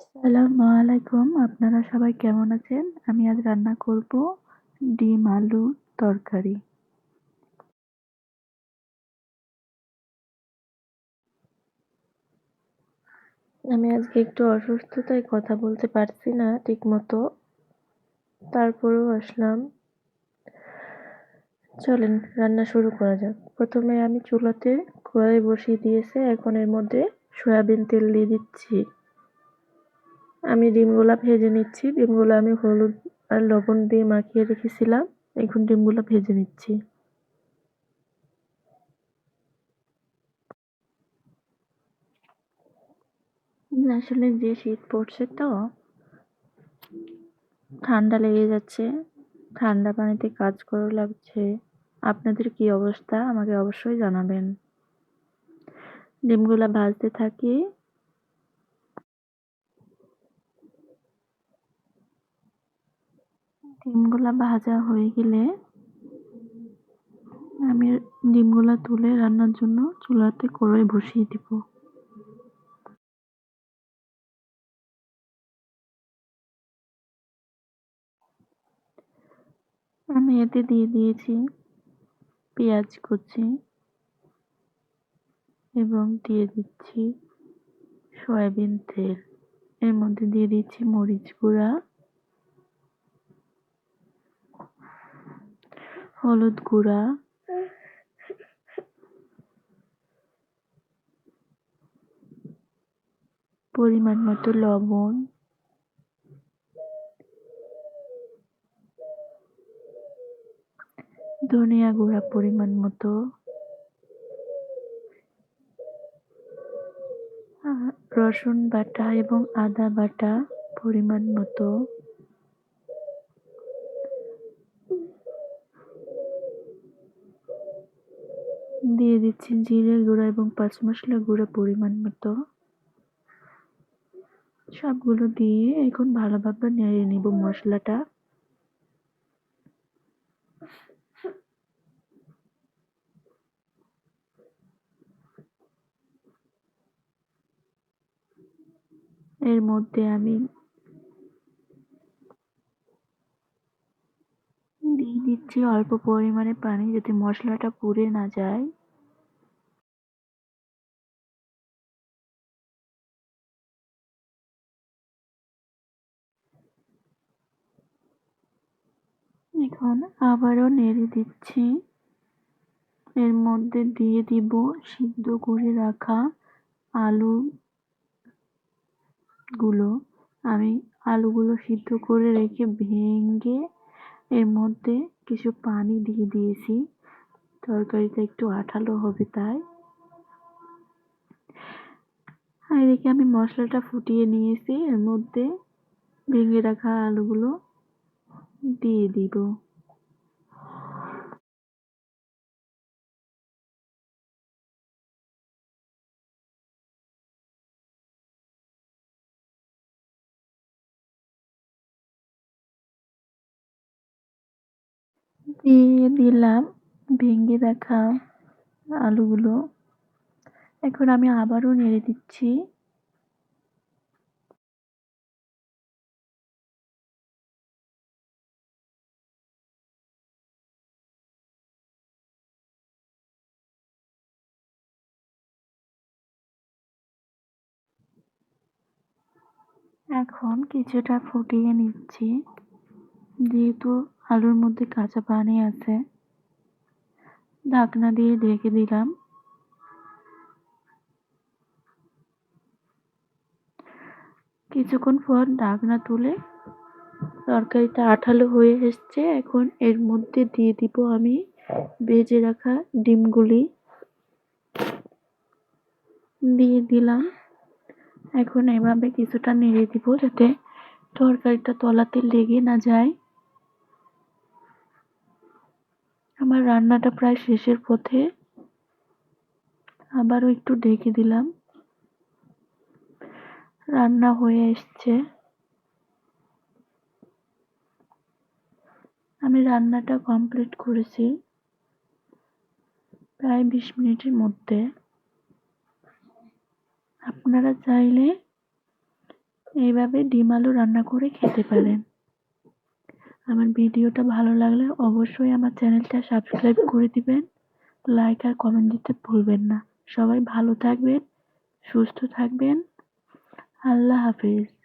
আসসালামু আলাইকুম। আপনারা সবাই কেমন আছেন? আমি আজ রান্না করব ডিম আলু তরকারি। আমি আজকে একটু অসুস্থ তাই কথা বলতে পারছি না ঠিক মতো তারপরেও আসলাম। চলেন, রান্না শুরু করা যাক। প্রথমে আমি চুলাতে কড়াই বসিয়ে দিয়েছে। এখন এর মধ্যে সয়াবিন তেল দিয়ে দিচ্ছি। আমি ডিমগুলা ভেজে নিচ্ছি। ডিমগুলো আমি হলুদ আর লবণ দিয়ে মাখিয়ে রেখেছিলাম। এখন ডিমগুলো ভেজে নিচ্ছি। আসলে যে শীত পড়ছে তো, ঠান্ডা লেগে যাচ্ছে। ঠান্ডা পানিতে কাজ করা লাগছে। আপনাদের কি অবস্থা? আমাকে অবশ্যই জানাবেন। ডিমগুলা ভাজতে থাকি। ডিমগুলা ভাজা হয়ে গেলে আমি ডিমগুলা তুলে রান্নার জন্য চুলাতে কড়াই বসিয়ে দিব। আমি এতে দিয়ে দিয়েছি পেঁয়াজ কুচি এবং দিয়ে দিচ্ছি সয়াবিন তেল। এর মধ্যে দিয়ে দিচ্ছি মরিচ গুঁড়া। হলুদ গুঁড়া। পরিমাণ মতো লবণ। ধনিয়া গুঁড়া পরিমাণ মতো। রসুন বাটা এবং আদা বাটা পরিমাণ মতো। দিয়ে দিচ্ছি জিরে গুঁড়া এবং পাঁচ মশলা গুঁড়া পরিমাণ মতো। সবগুলো দিয়ে এখন ভালোভাবে নেড়ে নিব মশলাটা। এর মধ্যে আমি দিয়ে দিচ্ছি অল্প পরিমাণে পানি যাতে মশলাটা পুড়ে না যায়। এখন আবারও নেড়ে দিচ্ছি। এর মধ্যে দিয়ে দিব সিদ্ধ করে রাখা আলু গুলো আমি আলুগুলো সিদ্ধ করে রেখে ভেঙে এর মধ্যে কিছু পানি দিয়ে দিয়েছি। তরকারিটা একটু আঠালো হবে তাই। আর এদিকে আমি মশলাটা ফুটিয়ে নিয়েছি। এর মধ্যে ভেঙে রাখা আলুগুলো দিয়ে দিব। দিয়ে দিলাম, ভেঙে দেখা আলুগুলো। এখন আমি আবারও নেড়ে দিচ্ছি। এখন কিছুটা ফুটিয়ে নিচ্ছি। যেহেতু আলুর মধ্যে কাঁচা পানি আছে। ঢাকনা দিয়ে ঢেকে দিলাম। কিছুক্ষণ পর ঢাকনা তুলে তরকারিটা আঠালো হয়ে এসছে। এখন এর মধ্যে দিয়ে দিব আমি ভেজে রাখা ডিমগুলি। দিয়ে দিলাম। এখন এভাবে কিছুটা নেড়ে দিব যাতে তরকারিটা তলাতে লেগে না যায়। আমার রান্নাটা প্রায় শেষের পথে। আবারও একটু ঢেকে দিলাম। রান্না হয়ে এসছে। আমি রান্নাটা কমপ্লিট করেছি প্রায় বিশ মিনিটের মধ্যে। আপনারা চাইলে এইভাবে ডিম আলু রান্না করে খেতে পারেন। আমার ভিডিওটা ভালো লাগলে অবশ্যই আমার চ্যানেলটা সাবস্ক্রাইব করে দিবেন। লাইক আর কমেন্ট দিতে ভুলবেন না। সবাই ভালো থাকবেন, সুস্থ থাকবেন। আল্লাহ হাফেজ।